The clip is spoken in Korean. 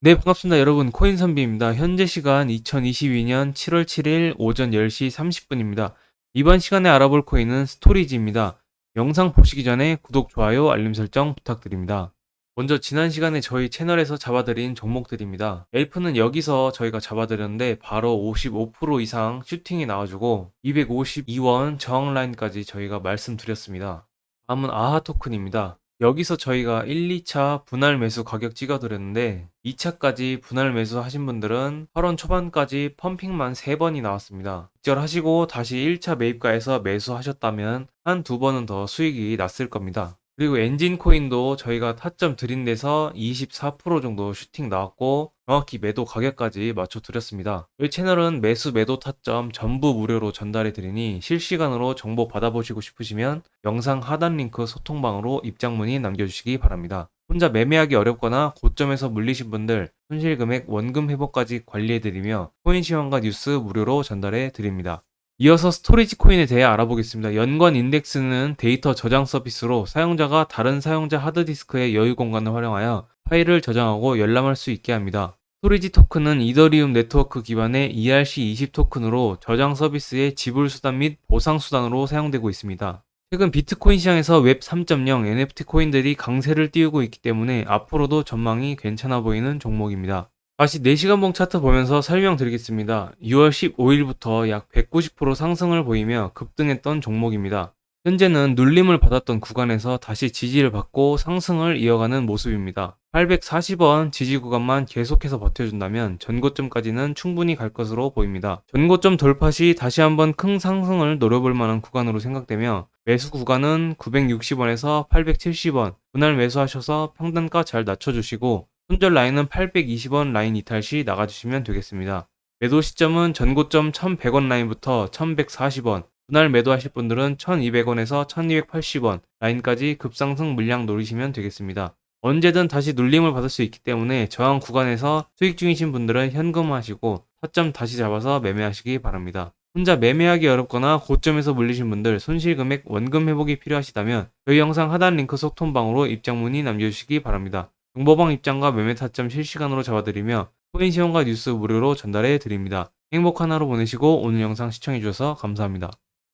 네, 반갑습니다. 여러분. 코인 선비입니다. 현재 시간 2022년 7월 7일 오전 10시 30분입니다. 이번 시간에 알아볼 코인은 스토리지입니다. 영상 보시기 전에 구독, 좋아요, 알림 설정 부탁드립니다. 먼저 지난 시간에 저희 채널에서 잡아드린 종목들입니다. 엘프는 여기서 저희가 잡아드렸는데 바로 55% 이상 슈팅이 나와주고 252원 저항 라인까지 저희가 말씀드렸습니다. 다음은 아하 토큰입니다. 여기서 저희가 1, 2차 분할 매수 가격 찍어드렸는데 2차까지 분할 매수 하신 분들은 8원 초반까지 펌핑만 3번이 나왔습니다. 직절하시고 다시 1차 매입가에서 매수하셨다면 한 두 번은 더 수익이 났을 겁니다. 그리고 엔진 코인도 저희가 타점 드린 데서 24% 정도 슈팅 나왔고 정확히 매도 가격까지 맞춰 드렸습니다. 저희 채널은 매수 매도 타점 전부 무료로 전달해 드리니 실시간으로 정보 받아보시고 싶으시면 영상 하단 링크 소통방으로 입장 문의 남겨주시기 바랍니다. 혼자 매매하기 어렵거나 고점에서 물리신 분들 손실 금액 원금 회복까지 관리해 드리며 코인 시황과 뉴스 무료로 전달해 드립니다. 이어서 스토리지 코인에 대해 알아보겠습니다. 연관 인덱스는 데이터 저장 서비스로 사용자가 다른 사용자 하드디스크의 여유 공간을 활용하여 파일을 저장하고 열람할 수 있게 합니다. 스토리지 토큰은 이더리움 네트워크 기반의 ERC20 토큰으로 저장 서비스의 지불 수단 및 보상 수단으로 사용되고 있습니다. 최근 비트코인 시장에서 웹 3.0 NFT 코인들이 강세를 띄우고 있기 때문에 앞으로도 전망이 괜찮아 보이는 종목입니다. 다시 4시간봉 차트 보면서 설명드리겠습니다. 6월 15일부터 약 190% 상승을 보이며 급등했던 종목입니다. 현재는 눌림을 받았던 구간에서 다시 지지를 받고 상승을 이어가는 모습입니다. 840원 지지 구간만 계속해서 버텨준다면 전고점까지는 충분히 갈 것으로 보입니다. 전고점 돌파 시 다시 한번 큰 상승을 노려볼 만한 구간으로 생각되며 매수 구간은 960원에서 870원 분할 매수하셔서 평단가 잘 낮춰주시고 손절 라인은 820원 라인 이탈 시 나가주시면 되겠습니다. 매도 시점은 전고점 1100원 라인부터 1140원, 분할 매도하실 분들은 1200원에서 1280원 라인까지 급상승 물량 노리시면 되겠습니다. 언제든 다시 눌림을 받을 수 있기 때문에 저항 구간에서 수익 중이신 분들은 현금하시고 타점 다시 잡아서 매매하시기 바랍니다. 혼자 매매하기 어렵거나 고점에서 물리신 분들 손실 금액 원금 회복이 필요하시다면 저희 영상 하단 링크 소통방으로 입장 문의 남겨주시기 바랍니다. 정보방 입장과 매매 타점 실시간으로 잡아드리며 코인 시험과 뉴스 무료로 전달해 드립니다. 행복한 하루 보내시고 오늘 영상 시청해주셔서 감사합니다.